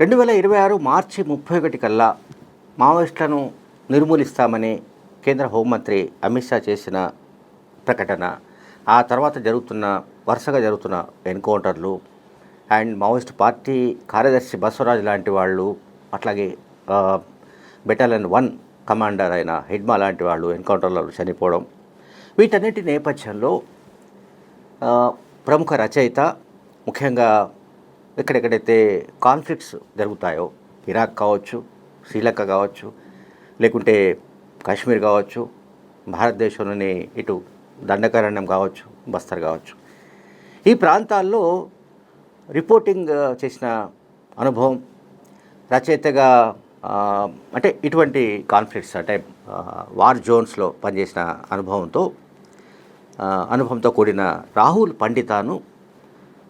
రెండు వేల ఇరవై ఆరు మార్చి ముప్పై ఒకటి కల్లా మావోయిస్టులను నిర్మూలిస్తామని కేంద్ర హోంమంత్రి అమిత్ షా చేసిన ప్రకటన. ఆ తర్వాత జరుగుతున్న వరుసగా జరుగుతున్న ఎన్కౌంటర్లు అండ్ మావోయిస్ట్ పార్టీ కార్యదర్శి బసవరాజు లాంటి వాళ్ళు అట్లాగే బెటాలియన్ వన్ కమాండర్ అయిన హిడ్మా లాంటి వాళ్ళు ఎన్కౌంటర్లో చనిపోవడం. వీటన్నిటి నేపథ్యంలో ప్రముఖ రచయిత ముఖ్యంగా ఎక్కడెక్కడైతే కాన్ఫ్లిక్ట్స్ జరుగుతాయో ఇరాక్ కావచ్చు శ్రీలంక కావచ్చు లేకుంటే కాశ్మీర్ కావచ్చు భారతదేశంలోని ఇటు దండకారణ్యం కావచ్చు బస్తర్ కావచ్చు. ఈ ప్రాంతాల్లో రిపోర్టింగ్ చేసిన అనుభవం రచయితగా అంటే ఇటువంటి కాన్ఫ్లిక్ట్స్ అంటే వార్ జోన్స్లో పనిచేసిన అనుభవంతో అనుభవంతో కూడిన రాహుల్ పండితాను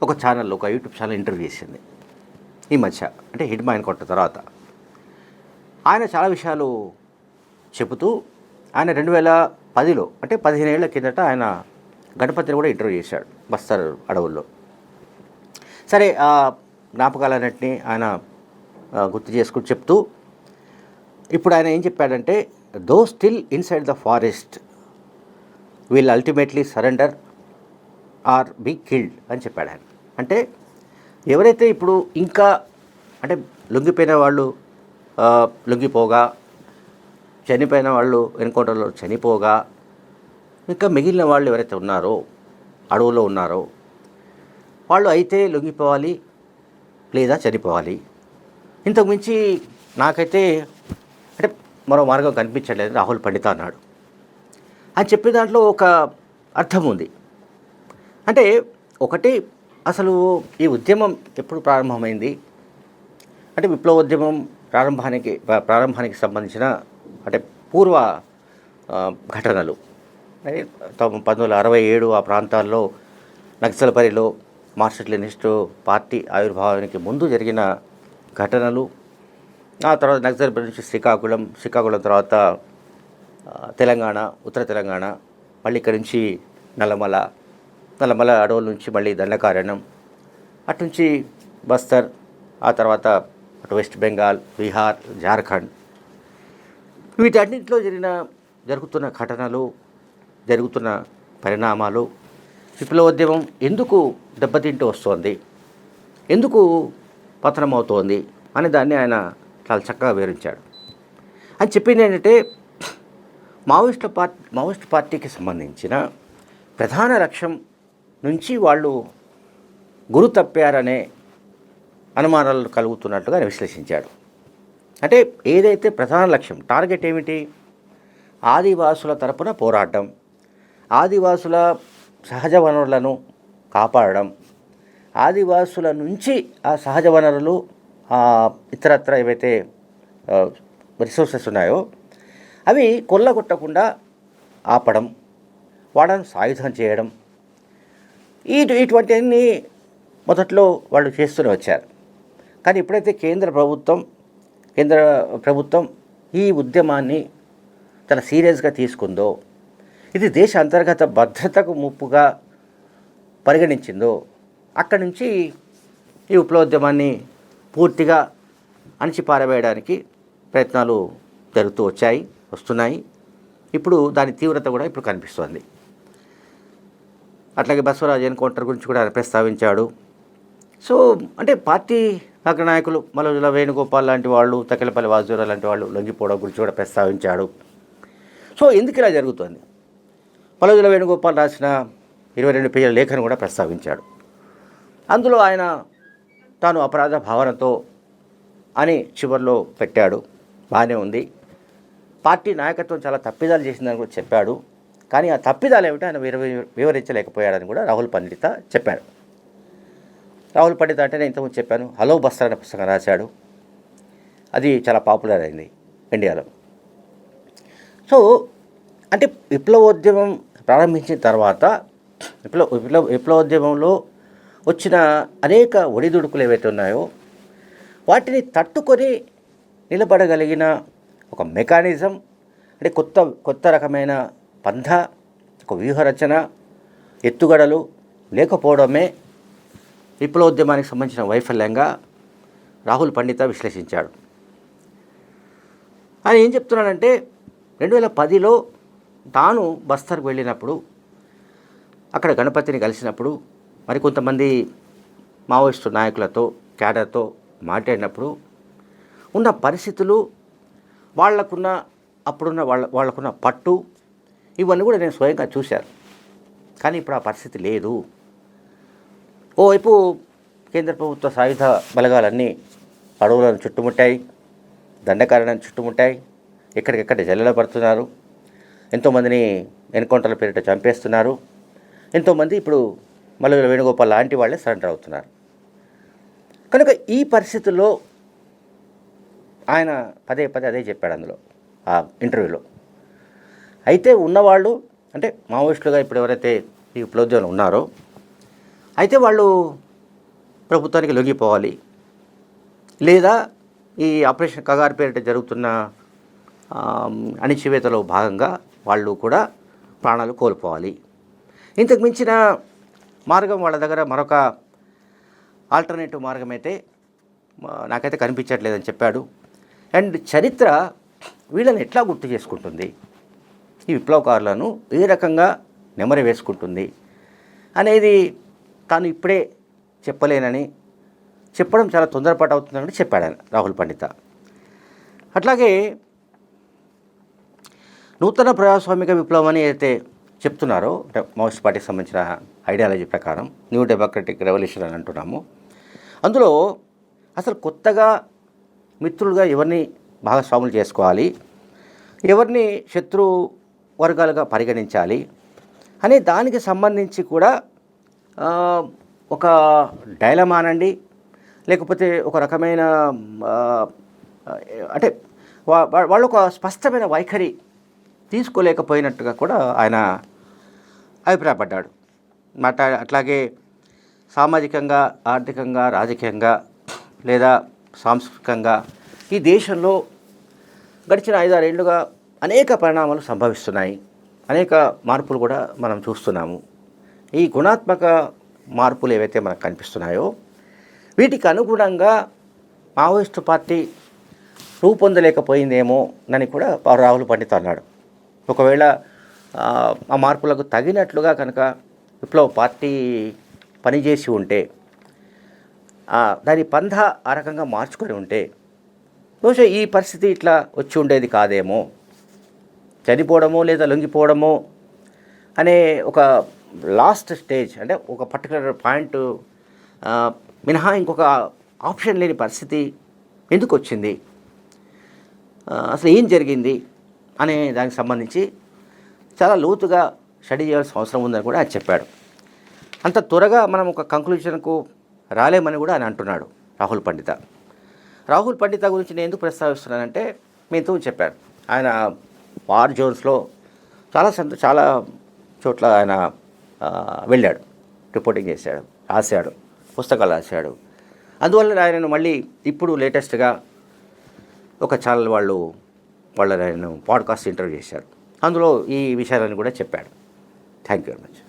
ఒక ఛానల్ ఒక యూట్యూబ్ ఛానల్ ఇంటర్వ్యూ చేసింది. ఈ మధ్య అంటే హిడ్ మైన్ కొట్ట తర్వాత. ఆయన చాలా విషయాలు చెబుతూ ఆయన రెండు వేల పదిలో అంటే పదిహేను ఏళ్ళ కిందట ఆయన గణపతిని కూడా ఇంటర్వ్యూ చేశాడు బస్తర్ అడవుల్లో. సరే ఆ జ్ఞాపకాలన్నింటినీ ఆయన గుర్తు చేసుకుని చెప్తూ ఇప్పుడు ఆయన ఏం చెప్పాడంటే though still inside the forest will ultimately surrender or be killed అని చెప్పాడు ఆయన. అంటే ఎవరైతే ఇప్పుడు ఇంకా అంటే లొంగిపోయిన వాళ్ళు లొంగిపోగా చనిపోయిన వాళ్ళు ఎన్కౌంటర్లో చనిపోగా ఇంకా మిగిలిన వాళ్ళు ఎవరైతే ఉన్నారో అడవులో ఉన్నారో వాళ్ళు అయితే లొంగిపోవాలి లేదా చనిపోవాలి. ఇంతకు మించి నాకైతే అంటే మరో మార్గం కనిపించట్లేదు రాహుల్ పండిత అన్నాడు. అని చెప్పిన దాంట్లో ఒక అర్థం ఉంది. అంటే ఒకటి అసలు ఈ ఉద్యమం ఎప్పుడు ప్రారంభమైంది? అంటే విప్లవోద్యమం ప్రారంభానికి ప్రారంభానికి సంబంధించిన అంటే పూర్వ ఘటనలు. పంతొమ్మిది వందల అరవై ఏడు ఆ ప్రాంతాల్లో నక్సల్పరిలో మార్క్సిస్ట్ లెనిస్ట్ పార్టీ ఆవిర్భావానికి ముందు జరిగిన ఘటనలు. ఆ తర్వాత నక్సల్పరి నుంచి శ్రీకాకుళం శ్రీకాకుళం తర్వాత తెలంగాణ ఉత్తర తెలంగాణ మళ్ళీ ఇక్కడి నుంచి నల్లమల నల్లమల అడవుల నుంచి మళ్ళీ దండకారణ్యం అటు నుంచి బస్తర్ ఆ తర్వాత అటు వెస్ట్ బెంగాల్ బీహార్ జార్ఖండ్. వీటన్నింటిలో జరిగిన జరుగుతున్న ఘటనలు జరుగుతున్న పరిణామాలు విప్లవోద్యమం ఎందుకు దెబ్బతింటూ వస్తోంది? ఎందుకు పతనమవుతోంది? అనే దాన్ని ఆయన చాలా చక్కగా వివరించాడు. అని చెప్పింది ఏంటంటే మావోయిస్టుల పార్టీ మావోయిస్ట్ పార్టీకి సంబంధించిన ప్రధాన లక్ష్యం నుంచి వాళ్ళు గురు తప్పారనే అనుమానాలు కలుగుతున్నట్టుగా ఆయన విశ్లేషించాడు. అంటే ఏదైతే ప్రధాన లక్ష్యం టార్గెట్ ఏమిటి? ఆదివాసుల తరపున పోరాటం ఆదివాసుల సహజ వనరులను కాపాడడం ఆదివాసుల నుంచి ఆ సహజ వనరులు ఇతరత్ర ఏవైతే రిసోర్సెస్ ఉన్నాయో అవి కొల్లగొట్టకుండా ఆపడం వాళ్ళని సాయుధం చేయడం ఈ ఇటువంటివన్నీ మొదట్లో వాళ్ళు చేస్తూనే వచ్చారు. కానీ ఎప్పుడైతే కేంద్ర ప్రభుత్వం కేంద్ర ప్రభుత్వం ఈ ఉద్యమాన్ని తన సీరియస్గా తీసుకుందో ఇది దేశ అంతర్గత భద్రతకు ముప్పుగా పరిగణించిందో అక్కడి నుంచి ఈ విప్లవోద్యమాన్ని పూర్తిగా అణిచిపారవేయడానికి ప్రయత్నాలు జరుగుతూ వచ్చాయి వస్తున్నాయి. ఇప్పుడు దాని తీవ్రత కూడా ఇప్పుడు కనిపిస్తోంది. అట్లాగే బసవరాజు ఎన్కౌంటర్ గురించి కూడా ఆయన ప్రస్తావించాడు. సో అంటే పార్టీ అగ్ర నాయకులు మలోజుల వేణుగోపాల్ లాంటి వాళ్ళు తకెలపల్లి వాజూరా లాంటి వాళ్ళు లొంగిపోవడం గురించి కూడా ప్రస్తావించాడు. సో ఎందుకు ఇలా జరుగుతుంది? మలోజుల వేణుగోపాల్ రాసిన ఇరవై రెండు పేజీల లేఖను కూడా ప్రస్తావించాడు. అందులో ఆయన తాను అపరాధ భావనతో అని చివరిలో పెట్టాడు. బాగానే ఉంది. పార్టీ నాయకత్వం చాలా తప్పిదాలు చేసిందని కూడా చెప్పాడు. కానీ ఆ తప్పిదాలు ఏమిటో ఆయన వివర వివరించలేకపోయాడని కూడా రాహుల్ పండిత చెప్పాడు. రాహుల్ పండిత అంటే నేను ఇంతకుముందు చెప్పాను హలో బస్తర్ అనే పుస్తకం రాశాడు. అది చాలా పాపులర్ అయింది ఇండియాలో. సో అంటే విప్లవోద్యమం ప్రారంభించిన తర్వాత విప్లవ విప్లవ విప్లవోద్యమంలో వచ్చిన అనేక ఒడిదుడుకులు ఏవైతే ఉన్నాయో వాటిని తట్టుకొని నిలబడగలిగిన ఒక మెకానిజం అంటే కొత్త కొత్త రకమైన పంథ ఒక వ్యూహరచన ఎత్తుగడలు లేకపోవడమే విప్లవోద్యమానికి సంబంధించిన వైఫల్యంగా రాహుల్ పండిత విశ్లేషించాడు. ఆయన ఏం చెప్తున్నాడంటే రెండు వేల పదిలో తాను బస్తర్కు వెళ్ళినప్పుడు అక్కడ గణపతిని కలిసినప్పుడు మరి కొంతమంది మావోయిస్టు నాయకులతో క్యాడర్తో మాట్లాడినప్పుడు ఉన్న పరిస్థితులు వాళ్ళకున్న అప్పుడున్న వాళ్ళ వాళ్ళకున్న పట్టు ఇవన్నీ కూడా నేను స్వయంగా చూశాను. కానీ ఇప్పుడు ఆ పరిస్థితి లేదు. ఓవైపు కేంద్ర ప్రభుత్వ సాయుధ బలగాలన్నీ అడవులను చుట్టుముట్టాయి దండకారణాన్ని చుట్టుముట్టాయి ఎక్కడికెక్కడ జల్లెల పడుతున్నారు. ఎంతోమందిని ఎన్కౌంటర్ల పేరిట చంపేస్తున్నారు. ఎంతోమంది ఇప్పుడు మల్లెల వేణుగోపాల్ లాంటి వాళ్ళే సరెండర్ అవుతున్నారు. కనుక ఈ పరిస్థితుల్లో ఆయన పదే పదే అదే చెప్పాడు అందులో ఆ ఇంటర్వ్యూలో. అయితే ఉన్నవాళ్ళు అంటే మావోయిస్టులుగా ఇప్పుడు ఎవరైతే ఈ విప్లవోద్యమంలో ఉన్నారో అయితే వాళ్ళు ప్రభుత్వానికి లొంగిపోవాలి. లేదా ఈ ఆపరేషన్ కగారు పేరిట జరుగుతున్న అణిచివేతలో భాగంగా వాళ్ళు కూడా ప్రాణాలు కోల్పోవాలి. ఇంతకు మించిన మార్గం వాళ్ళ దగ్గర మరొక ఆల్టర్నేటివ్ మార్గం అయితే నాకైతే కనిపించట్లేదని చెప్పాడు. అండ్ చరిత్ర వీళ్ళని ఎట్లా గుర్తు చేసుకుంటుంది? ఈ విప్లవకారులను ఏ రకంగా నెమరి వేసుకుంటుంది అనేది తాను ఇప్పుడే చెప్పలేనని చెప్పడం చాలా తొందరపాటు అవుతుందని చెప్పాడు ఆయన రాహుల్ పండిత. అట్లాగే నూతన ప్రజాస్వామిక విప్లవం అని అయితే చెప్తున్నారో అంటే మావోయిస్ట్ పార్టీకి సంబంధించిన ఐడియాలజీ ప్రకారం న్యూ డెమోక్రటిక్ రెవల్యూషన్ అని అంటున్నాము. అందులో అసలు కొత్తగా మిత్రులుగా ఎవరిని భాగస్వాములు చేసుకోవాలి? ఎవరిని శత్రు వర్గాలుగా పరిగణించాలి. అనే దానికి సంబంధించి కూడా ఒక డైలమానండి లేకపోతే ఒక రకమైన అంటే వాళ్ళు ఒక స్పష్టమైన వైఖరి తీసుకోలేకపోయినట్టుగా కూడా ఆయన అభిప్రాయపడ్డాడు. మాట అట్లాగే సామాజికంగా ఆర్థికంగా రాజకీయంగా లేదా సాంస్కృతికంగా ఈ దేశంలో గడిచిన ఐదారేళ్ళుగా అనేక పరిణామాలు సంభవిస్తున్నాయి. అనేక మార్పులు కూడా మనం చూస్తున్నాము. ఈ గుణాత్మక మార్పులు ఏవైతే మనకు కనిపిస్తున్నాయో వీటికి అనుగుణంగా మావోయిస్టు పార్టీ రూపొందలేకపోయిందేమో అని కూడా రాహుల్ పండిత్ అన్నాడు. ఒకవేళ ఆ, మార్పులకు తగినట్లుగా కనుక విప్లవ పార్టీ పనిచేసి ఉంటే దాని పంధ ఆ రకంగా మార్చుకొని ఉంటే బహుశా ఈ పరిస్థితి ఇట్లా వచ్చి ఉండేది కాదేమో. చనిపోవడమో లేదా లొంగిపోవడమో అనే ఒక లాస్ట్ స్టేజ్ అంటే ఒక పర్టికులర్ పాయింట్ మినహా ఇంకొక ఆప్షన్ లేని పరిస్థితి ఎందుకు వచ్చింది? అసలు ఏం జరిగింది అనే దానికి సంబంధించి చాలా లోతుగా స్టడీ చేయాల్సిన అవసరం ఉందని కూడా ఆయన చెప్పాడు. అంత త్వరగా మనం ఒక కంక్లూజన్కు రాలేమని కూడా ఆయన అంటున్నాడు రాహుల్ పండిత. రాహుల్ పండిత గురించి నేను ఎందుకు ప్రస్తావిస్తున్నానంటే మీతో చెప్పాను. ఆయన వార్ జోన్స్లో చాలా సంత చాలా చోట్ల ఆయన వెళ్ళాడు. రిపోర్టింగ్ చేశాడు రాశాడు పుస్తకాలు రాశాడు. అందువల్ల ఆయనను మళ్ళీ ఇప్పుడు లేటెస్ట్గా ఒక ఛానల్ వాళ్ళు వాళ్ళ ఆయన పాడ్కాస్ట్ ఇంటర్వ్యూ చేశారు. అందులో ఈ విషయాలను కూడా చెప్పాడు. Thank you very much.